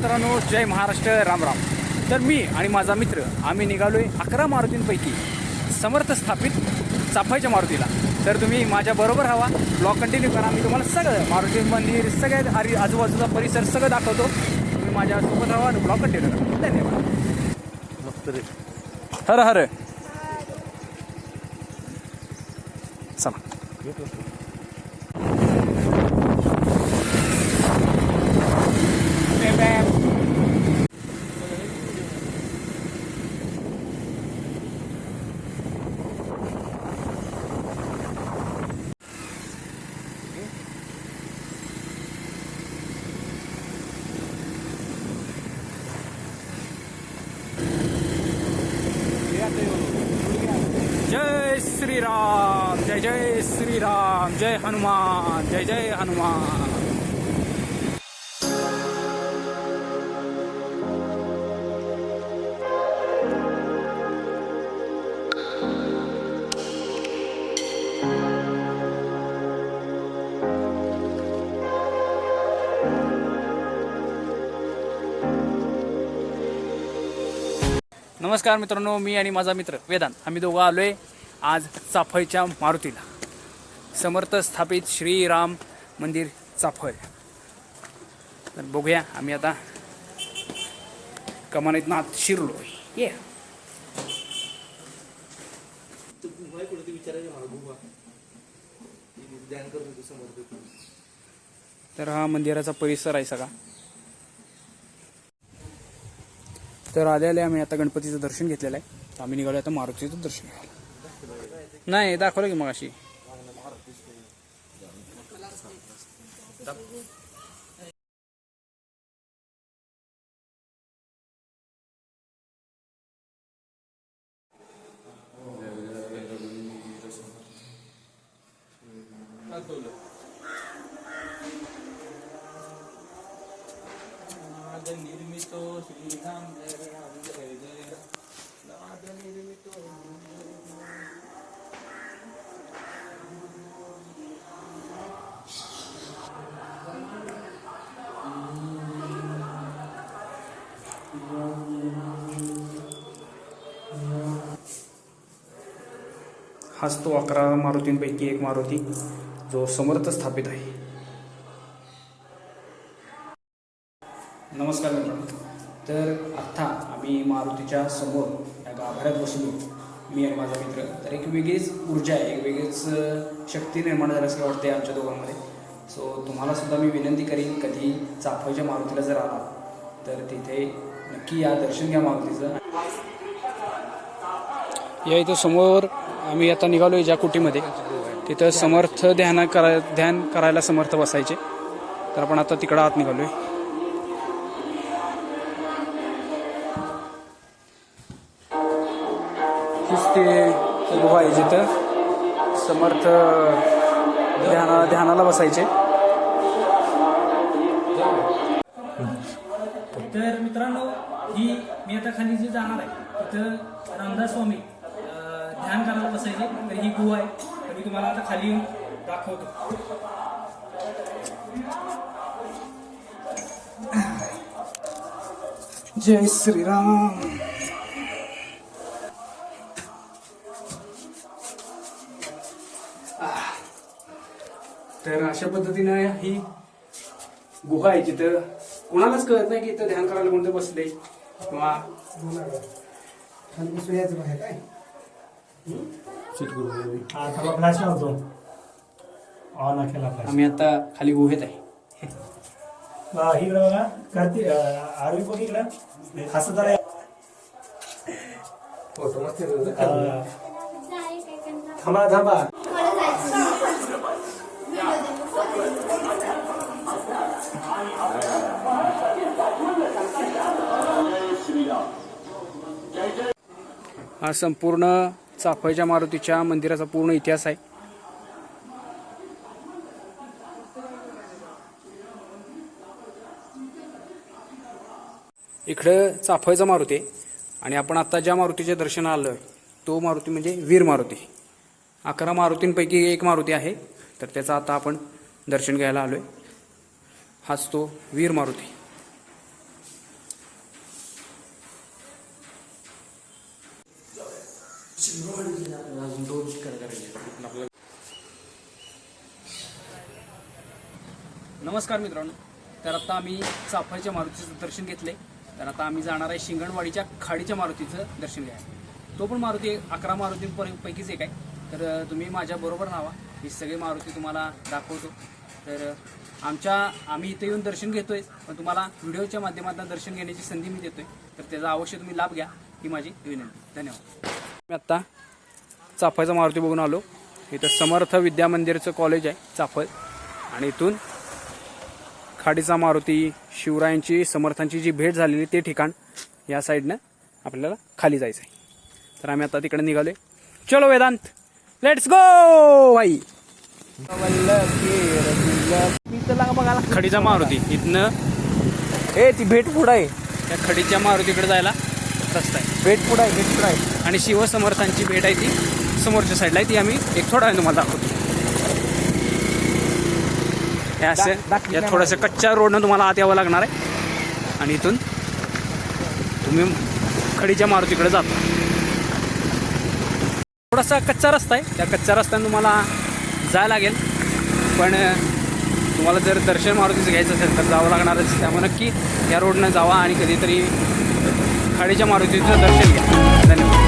मित्रांनो जय महाराष्ट्र राम राम. तर मी आणि माझा मित्र आम्ही निघालोय अकरा मारुतींपैकी समर्थ स्थापित चाफायच्या मारुतीला. तर तुम्ही माझ्या बरोबर हवा ब्लॉग कंटिन्यू करा. मी तुम्हाला सगळं मारुती मंदिर सगळ्यात आरी आजूबाजूचा परिसर सगळं दाखवतो. तुम्ही माझ्यासोबत हवा आणि ब्लॉग कंटिन्यू करा. धन्यवाद. हर हर. चला. जय श्रीराम जय जय श्रीराम जय हनुमान जय जय हनुमान। नमस्कार मित्रांनो मी आणि माझा मित्र वेदांत. आम्ही दोघं आलोय आज चाफळच्या मारुतीला. समर्थ स्थापित श्रीराम मंदिर चाफळ तर बघूया आम्ही आता कमानीत आत शिरलो. ये तर हा मंदिराचा परिसर आहे सगळा. तर आले आले आम्ही आता गणपतीचं दर्शन घेतलेलं आहे. आम्ही निघालो आता मारुतीचं दर्शन घ्यायला. नाही दाखवलं की मग अशी 等 हाच तो अकरा मारुतींपैकी एक मारुती जो समर्थ स्थापित आहे. नमस्कार मित्रांनो. तर आत्ता आम्ही मारुतीच्या समोर या गाभाऱ्यात बसलो. मी आणि माझा मित्र. तर एक वेगळीच ऊर्जा आहे एक वेगळीच शक्ती निर्माण झाल्यासारखं वाटते आमच्या दोघांमध्ये. सो तुम्हाला सुद्धा मी विनंती करीन कधी चाफळच्या मारुतीला जर आला तर तिथे नक्की या दर्शन घ्या मारुतीचं. या इथं समोर आम्ही आता निघालो ज्या कुटीमध्ये. तिथं समर्थ ध्यान करा ध्यान करायला समर्थ बसायचे. तर आपण आता तिकडं आत निघालोय. हीच ते गुहा आहे जिथं. समर्थ ध्याना ध्यानाला बसायचे. तर मित्रांनो ही मी आता खाली जे जाणार आहे तिथं रामदास स्वामी ध्यान करायला बसायचं तर ही गुहा आहे. तर मी तुम्हाला आता खाली येऊन दाखवतो. जय श्रीराम. तर अशा पद्धतीनं ही गुहा आहे जिथं कोणालाच कळत नाही की इथं ध्यान करायला कोणतं बसले किंवा काय? फ्लॅश लावतो. ऑन केला फ्लॅश आम्ही आता खाली गुहेत आहे इकडे बघा. करते आरवी बघ इकडं. असं जरा अं, थांबा थांबा. हा संपूर्ण चाफळच्या मारुतीच्या मंदिराचा पूर्ण इतिहास आहे. इकडं चाफळचा मारुती आहे आणि आपण आता ज्या मारुतीच्या दर्शन आलो आहे तो मारुती म्हणजे वीर मारुती. अकरा मारुतींपैकी एक मारुती आहे तर त्याचं आता आपण दर्शन घ्यायला आलो आहे हाच तो वीर मारुती. अजून दोन कडे करायचे आपल्याला नमस्कार मित्रांनो. तर आता आम्ही चाफाच्या मारुतीचं दर्शन घेतले तर आता आम्ही जाणार आहे शिंगणवाडीच्या खाडीच्या मारुतीचं दर्शन घ्यायला. तो पण मारुती अकरा मारुतींपैकीच एक आहे. तर तुम्ही माझ्याबरोबर नावा ही सगळी मारुती तुम्हाला दाखवतो. तर आमच्या आम्ही इथे येऊन दर्शन घेतोय पण तुम्हाला व्हिडिओच्या माध्यमातून दर्शन घेण्याची संधी मी देतोय. तर त्याचा अवश्य तुम्ही लाभ घ्या ही माझी विनंती. धन्यवाद. मी आत्ता चाफाचा मारुती बघून आलो. इथं समर्थ विद्या मंदिरचं कॉलेज आहे चाफळ. आणि इथून खाडीचा मारुती शिवरायांची समर्थांची जी भेट झालेली ते ठिकाण या साईडनं आपल्याला खाली जायचं आहे तर आम्ही आता तिकडे निघालोय. चलो वेदांत लेट्स गो भाई. खडीचा मारुती इथनं ए ती भेट पुढं आहे? त्या खडीच्या मारुतीकडे जायला. रस्ता आहे भेट पुढं आहे? भेट पुढं आहे? आणि शिवसमर्थांची भेट आहे ती समोरच्या साईडला आहे ती आम्ही एक थोडा तुम्हाला दाखवतो. हे असं या थोडंसं कच्च्या रोडनं तुम्हाला आत यावं लागणार आहे. आणि इथून तुम्ही खडीच्या मारुतीकडे जाता. थोडासा कच्चा रस्ता आहे. त्या कच्च्या रस्त्याने तुम्हाला जायला लागेल. पण तुम्हाला जर दर्शन मारुतीचं घ्यायचं असेल तर जावं लागणारच. त्यामुळे नक्की या रोडनं जावा आणि कधीतरी खाडीच्या मारुतीचं दर्शन घ्या. धन्यवाद.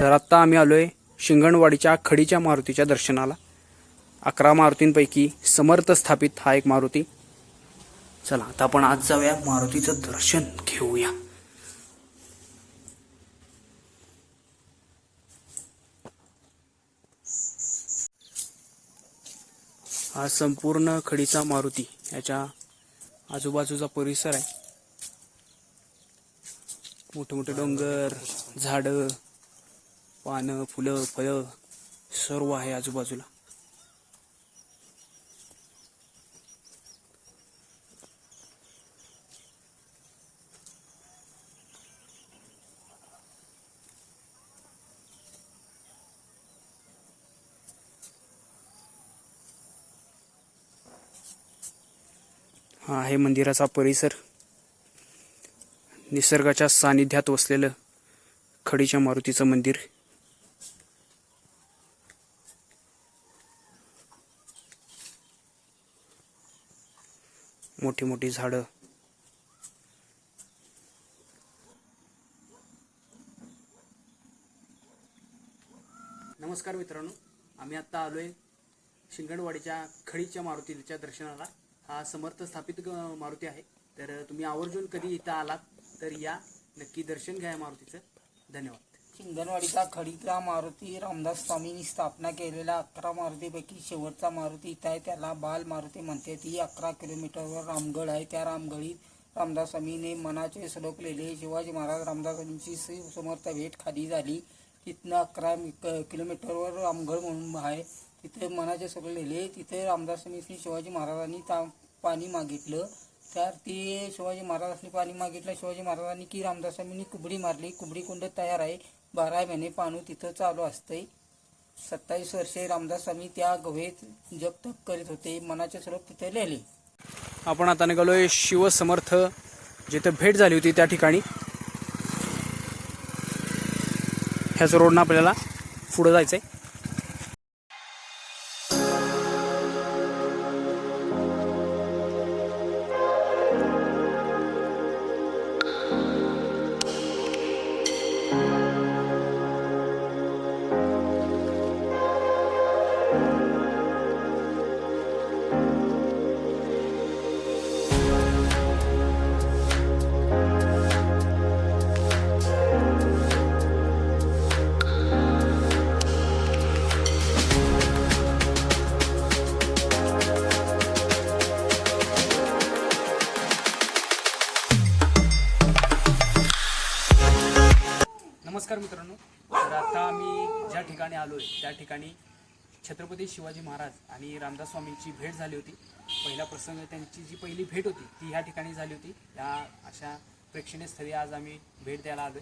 तर आत्ता आम्ही आलो आहे शिंगणवाडीच्या खडीच्या मारुतीच्या दर्शनाला. अकरा मारुतींपैकी समर्थ स्थापित हा एक मारुती. चला आता आपण आज जाऊया मारुतीचं दर्शन घेऊया. हा संपूर्ण खडीचा मारुती याच्या आजूबाजूचा परिसर आहे. मोठे मोठे डोंगर झाडं पानं फुलं फळं सर्व आहे आजूबाजूला. हा आहे मंदिराचा परिसर. निसर्गाच्या सानिध्यात वसलेलं खडीच्या मारुतीचं मंदिर. मोठी मोठी झाडं. नमस्कार मित्रांनो आम्ही आत्ता आलोय शिंगणवाडीच्या खडीच्या मारुतीच्या दर्शनाला. हा समर्थ स्थापित मारुती आहे. तर तुम्ही आवर्जून कधी इथं आलात तर या. नक्की दर्शन घ्या मारुतीचं. धन्यवाद. शिंगणवाडीचा खडीचा मारुती रामदास स्वामींनी स्थापना केलेला अकरा मारुतीपैकी शेवटचा मारुती इथं आहे. त्याला बाल मारुती म्हणते. ती अकरा किलोमीटरवर रामगड आहे. त्या रामगडीत रामदास स्वामीने मनाचे सडकलेले शिवाजी महाराज रामदासांची श्री समर्थ भेट खाली झाली. तिथनं अकरा क- किलोमीटरवर रामगड म्हणून आहे. तिथे मनाचे लिहिले तिथे रामदास स्वामींनी शिवाजी महाराजांनी ता पाणी मागितलं. तर ते शिवाजी महाराजांनी पाणी मागितलं. शिवाजी महाराजांनी की रामदास स्वामींनी कुबडी मारली. कुबडी कुंड तयार आहे. बारा महिने पाणू तिथं चालू असतंय. सत्तावीस वर्षे रामदास स्वामी त्या गव्हेत जप तप करीत होते. मनाचे स्वरूप तिथे लिहिले. आपण आता निघालोय शिवसमर्थ. जिथे भेट झाली होती त्या ठिकाणी. ह्याच रोडनं आपल्याला पुढं जायचंय. आहे मित्रांनो ज्या ठिकाणी त्या ठिकाणी छत्रपती शिवाजी महाराज आणि रामदास स्वामींची भेट झाली होती. पहिला प्रसंग त्यांची जी पहिली भेट होती ती ह्या ठिकाणी झाली होती. या अशा प्रेक्षणीय स्थळी आज आम्ही भेट द्यायला आलो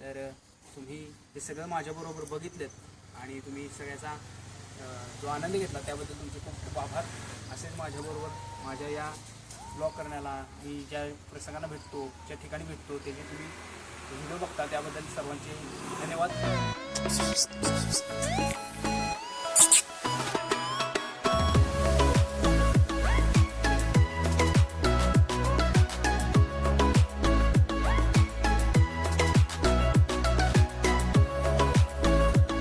तर तुम्ही हे सगळं माझ्याबरोबर बघितलेत आणि तुम्ही सगळ्याचा जो आनंद घेतला त्याबद्दल तुमचे खूप खूप आभार. असेच माझ्याबरोबर माझ्या या ब्लॉग करण्याला मी ज्या प्रसंगांना भेटतो ज्या ठिकाणी भेटतो त्याची तुम्ही व्हिडिओ बघता त्याबद्दल सर्वांचे धन्यवाद.